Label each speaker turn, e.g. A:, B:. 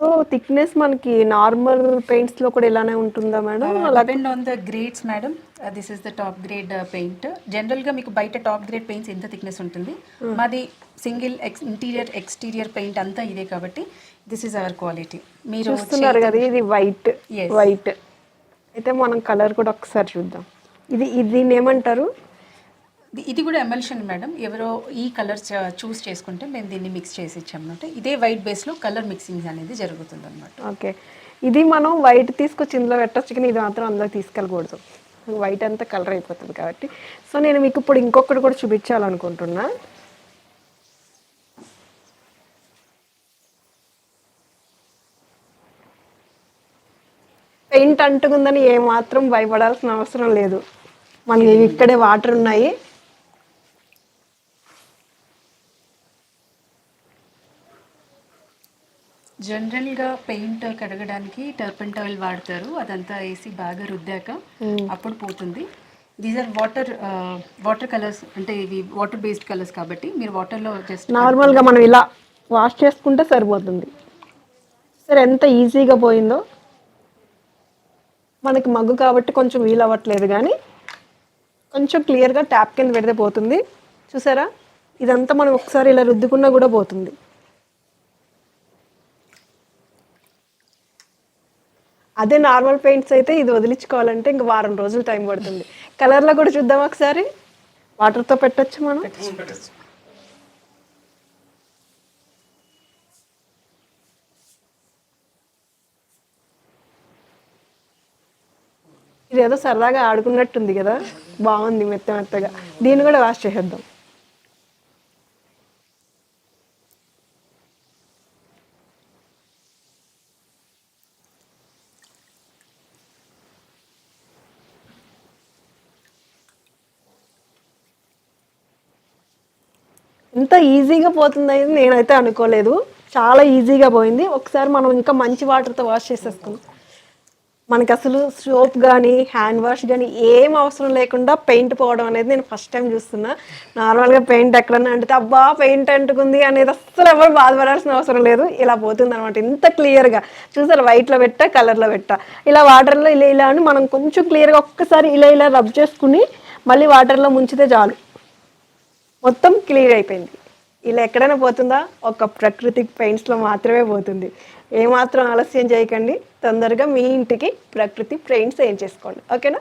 A: So thickness మనకి normal పెయింట్స్లో కూడా ఇలానే ఉంటుందా madam
B: depend on the grades madam this is the top grade paint జనరల్గా మీకు బయట టాప్ గ్రేడ్ పెయింట్స్ ఎంత థిక్నెస్ ఉంటుంది? మాది single X interior exterior paint అంతా ఇదే కాబట్టి దిస్ ఇస్ అవర్ క్వాలిటీ మీరు
A: చూస్తున్నారు కదా ఇది వైట్. వైట్ అయితే మనం కలర్ కూడా ఒకసారి చూద్దాం. ఇది ఇది దీన్ని ఏమంటారు?
B: ఇది- కూడా ఎమల్షన్ మేడం. ఎవరో ఈ కలర్స్ చూస్ చేసుకుంటే మేము దీన్ని మిక్స్ చేసి ఇచ్చామన్నమాట. ఇదే వైట్ బేస్లో కలర్ మిక్సింగ్ అనేది జరుగుతుంది అనమాట
A: ఓకే. ఇది మనం వైట్ తీసుకొచ్చి ఇందులో పెట్టచ్చు కానీ ఇది మాత్రం అందులో తీసుకెళ్ళకూడదు. వైట్ అంతా కలర్ అయిపోతుంది కాబట్టి. సో నేను మీకు ఇప్పుడు ఇంకొకటి కూడా చూపించాలనుకుంటున్నా. పెయింట్ అంటుకుందని ఏమాత్రం భయపడాల్సిన అవసరం లేదు. మనకి ఇక్కడే వాటర్ ఉన్నాయి.
B: జనరల్గా పెయింట్ కడగడానికి టర్పెంట్ ఆయిల్ వాడతారు. అదంతా వేసి బాగా రుద్దాక అప్పుడు పోతుంది. These are water water colours అంటే ఇవి వాటర్ బేస్డ్ కలర్స్ కాబట్టి మీరు వాటర్లో జస్ట్
A: నార్మల్గా మనం ఇలా వాష్ చేసుకుంటే సరిపోతుంది. సరే ఎంత ఈజీగా పోయిందో. మనకి మగ్గు కాబట్టి కొంచెం వీలు అవ్వట్లేదు కానీ కొంచెం క్లియర్గా ట్యాప్ కింద పెడితే పోతుంది. చూసారా? ఇదంతా మనం ఒకసారి ఇలా రుద్దుకున్నా కూడా పోతుంది. అదే నార్మల్ పెయింట్స్ అయితే ఇది వదిలించుకోవాలంటే ఇంక వారం రోజులు టైం పడుతుంది. కలర్లో కూడా చూద్దాం ఒకసారి. వాటర్తో పెట్టొచ్చు మనం? ఇది ఏదో సరదాగా ఆడుకున్నట్టుంది కదా? బాగుంది మెత్త మెత్తగా. దీన్ని కూడా వాష్ చేసేద్దాం. ఇంత ఈజీగా పోతుంది నేనైతే అనుకోలేదు. చాలా ఈజీగా పోయింది. ఒకసారి మనం ఇంకా మంచి వాటర్తో వాష్ చేసేసుకుందాం మనకి అసలు సోప్ కానీ హ్యాండ్ వాష్ కానీ ఏం అవసరం లేకుండా పెయింట్ పోవడం అనేది నేను ఫస్ట్ టైం చూస్తున్నా. నార్మల్గా పెయింట్ ఎక్కడన్నా అంటే అబ్బా పెయింట్ అంటుకుంది అనేది అస్సలు ఎవరు బాధపడాల్సిన అవసరం లేదు. ఇలా పోతుంది అనమాట ఇంత క్లియర్గా చూసారు? వైట్లో పెట్టా కలర్లో పెట్టా. ఇలా వాటర్లో ఇలా ఇలా అని మనం కొంచెం క్లియర్గా ఒక్కసారి ఇలా ఇలా రబ్ చేసుకుని మళ్ళీ వాటర్లో ముంచితే చాలు. మొత్తం క్లియర్ అయిపోయింది. ఇలా ఎక్కడైనా పోతుందా? ఒక ప్రకృతిక్ పెయింట్స్లో మాత్రమే పోతుంది. ఏమాత్రం ఆలస్యం చేయకండి. తొందరగా మీ ఇంటికి ప్రకృతి పెయింట్స్ ఏం చేసుకోండి. ఓకేనా?